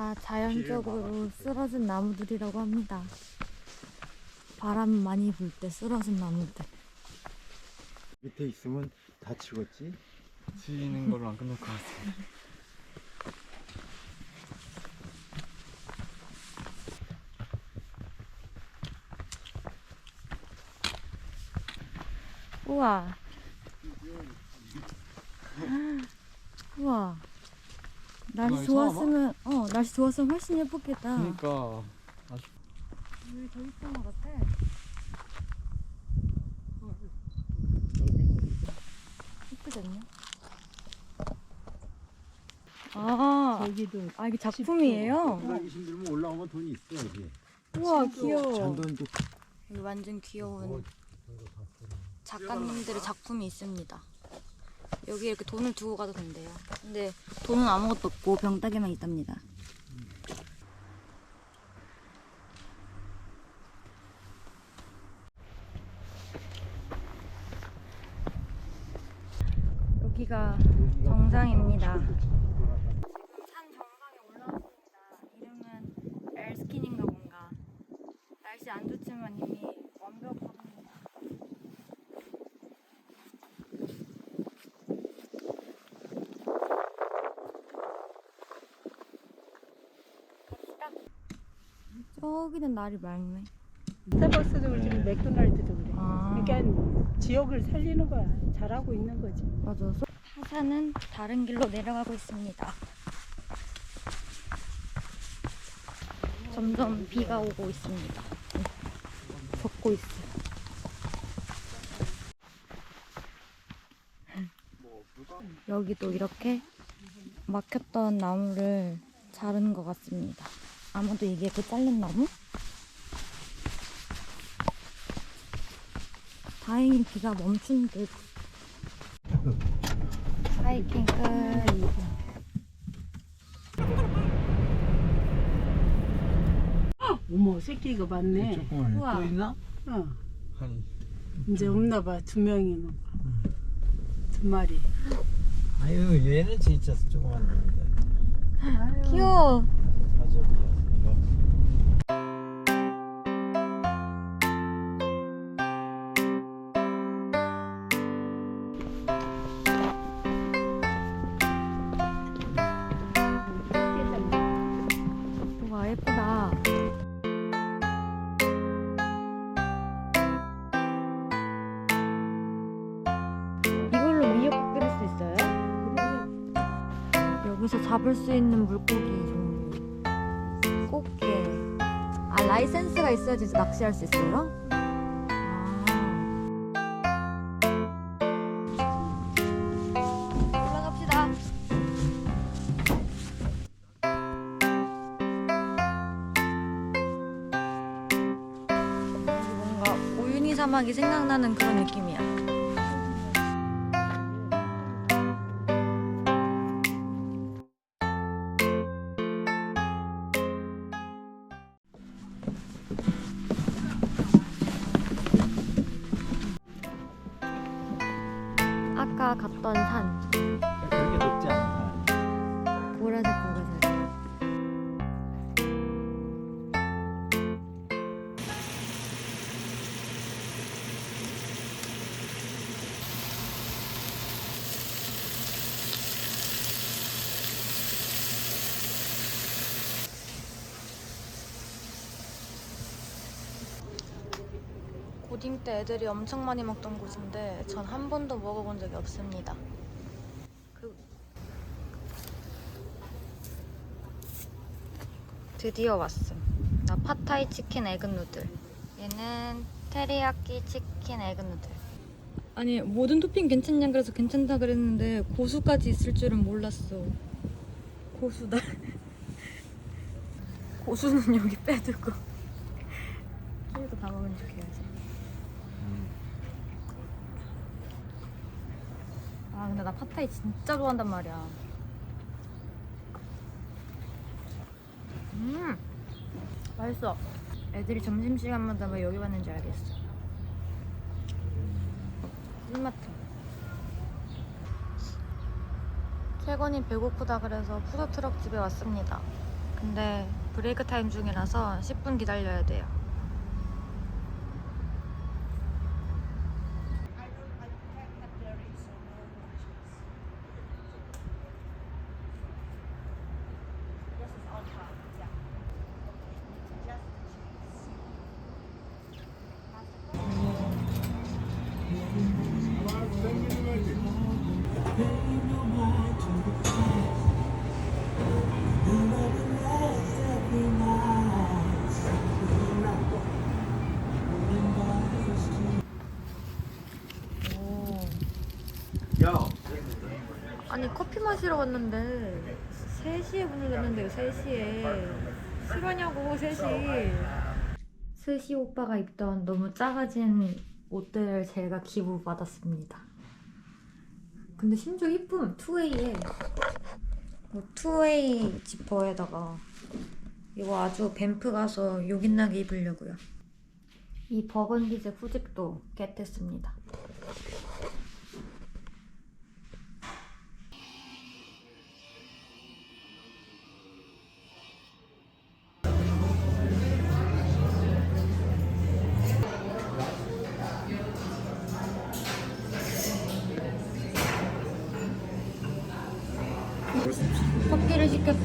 다 자연적으로 쓰러진 나무들이라고 합니다. 바람 많이 불 때 쓰러진 나무들. 밑에 있으면 다치겠지? 지는 걸로 안 끝날 것 같아. 우와. 우와. 날씨 이거 좋았으면 어 날씨 좋았으면 훨씬 예뻤겠다. 그러니까 여기 더 이쁜 것 같아. 예쁘지 않냐? 아, 저기도 아 이게 작품이에요? 올라가기 힘들면 올라오면 돈이 있어 여기 우와 귀여워. 잔돈도 여기 완전 귀여운 작가님들의 작품이 있습니다. 여기 이렇게 돈을 두고 가도 된대요. 근데 돈은 아무것도 없고 병따개만 있답니다. 여기가 정상입니다. 산 정상에 올라왔습니다. 이름은 엘스킨인가 뭔가. 날씨 안 좋지만 이미 완벽합니다. 갑시다. 저기는 날이 맑네. 스타벅스도 그렇고 맥도날드도 그래. 아, 그러니까 지역을 살리는 거야. 잘하고 있는 거지. 맞아. 소- 하산은 다른 길로 내려가고 있습니다. 점점 비가 오고 있습니다. 젖고 있어요. 여기도 이렇게 막혔던 나무를 자른 것 같습니다. 아마도 이게 그 잘린 나무? 다행히 비가 멈춘 듯. 하이킹 끝. 어머 새끼 이거 많네. 조금만 우와. 또 있나? 어. 아니 이제 없나 봐. 두 명이는 거. 두 마리. 아유 얘는 진짜 조그만 놈인데 귀여워. 여기서 잡을 수 있는 물고기 종류. 꽃게. 아 라이센스가 있어야지 낚시할 수 있어요? 아. 사막이 생각나는 그런 느낌이야. 갔던 산 고딩 때 애들이 엄청 많이 먹던 곳인데 전 한 번도 먹어본 적이 없습니다. 그 드디어 왔음. 나 팟타이 치킨 에그 누들. 얘는 테리야끼 치킨 에그 누들. 아니 모든 토핑 괜찮냐 그래서 괜찮다 그랬는데 고수까지 있을 줄은 몰랐어. 고수다. 고수는 여기 빼두고. 키도 다척 해야지. 아 근데 나 팟타이 진짜 좋아한단 말이야. 음 맛있어. 애들이 점심시간마다 왜 여기 왔는지 알겠어. 꿀마트. 채건이 배고프다 그래서 푸드트럭 집에 왔습니다. 근데 브레이크 타임 중이라서 10분 기다려야 돼요. 아니 커피 마시러 왔는데 3시에 문을 닫는데요 3시에. 실화냐고 3시. 3시 오빠가 입던 너무 작아진 옷들을 제가 기부 받았습니다. 근데 심지어 이쁨 투웨이에 뭐 투웨이 지퍼에다가 이거 아주 뱀프 가서 요긴나게 입으려고요. 이 버건디즈 후직도 겟했습니다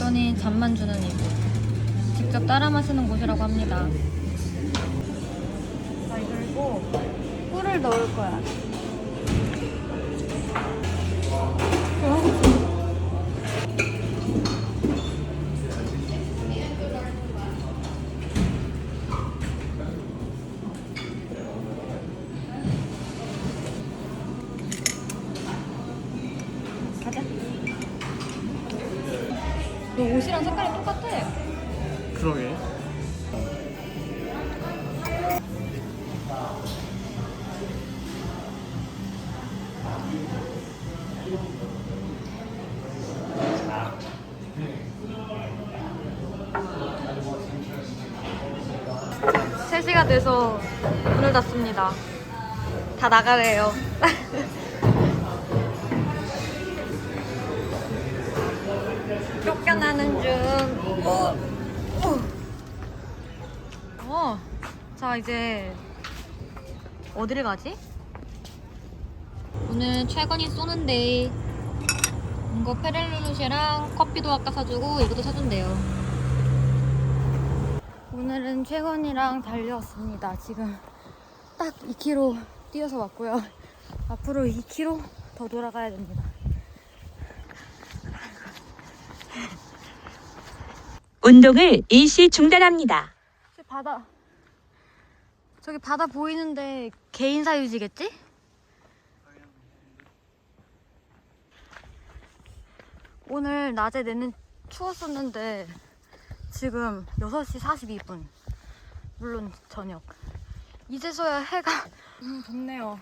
시켰더니 잠만 주는 이곳. 직접 따라 마시는 곳이라고 합니다. 자, 그리고 꿀을 넣을 거야. 그러게. 세시가 돼서 문을 닫습니다. 다 나가래요. 쫓겨나는 중. 어. 어. 어. 자, 이제 어디를 가지? 오늘 최건이 쏘는데 이거 페렐루시랑 커피도 아까 사주고 이것도 사준대요. 오늘은 최건이랑 달려왔습니다. 지금 딱 2km 뛰어서 왔고요. 앞으로 2km 더 돌아가야 됩니다. 운동을 일시 중단합니다. 바다. 저기 바다 보이는데 개인 사유지겠지? 오늘 낮에 내는 추웠었는데 지금 6시 42분. 물론 저녁. 이제서야 해가 음, 덥네요.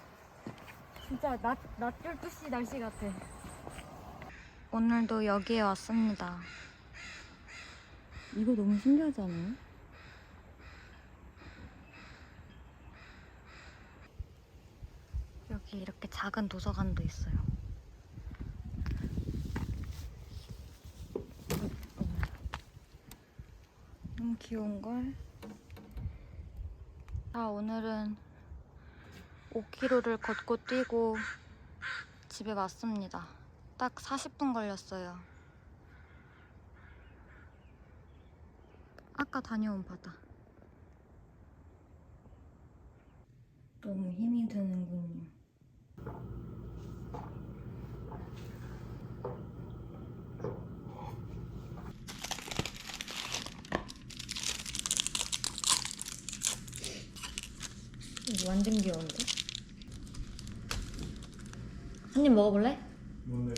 진짜 낮, 낮 12시 날씨 같아. 오늘도 여기에 왔습니다. 이거 너무 신기하지 않아요? 여기 이렇게 작은 도서관도 있어요. 너무 귀여운걸? 아, 오늘은 5km를 걷고 뛰고 집에 왔습니다. 딱 40분 걸렸어요. 아까 다녀온 바다. 너무 힘이 드는군요. 완전 귀여운데? 한 입 먹어볼래? 뭔데?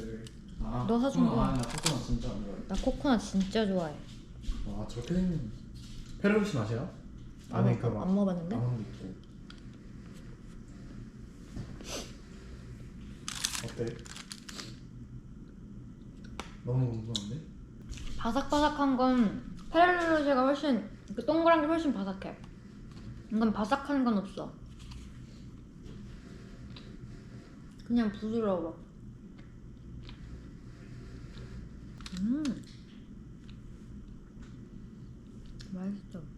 아, 너 사준 거. 아나 코코넛 진짜 안 좋아해. 나 코코넛 진짜 좋아해. 와 저렇게 생긴 페르시 맛이야? 안에 그 막. 안 먹어봤는데? 아몬드 있고. 어때? 너무 궁금한데? 바삭바삭한 건 페렐로제가 훨씬 그 동그란 게 훨씬 바삭해. 이건 바삭한 건 없어. 그냥 부드러워. 음. 맛있어.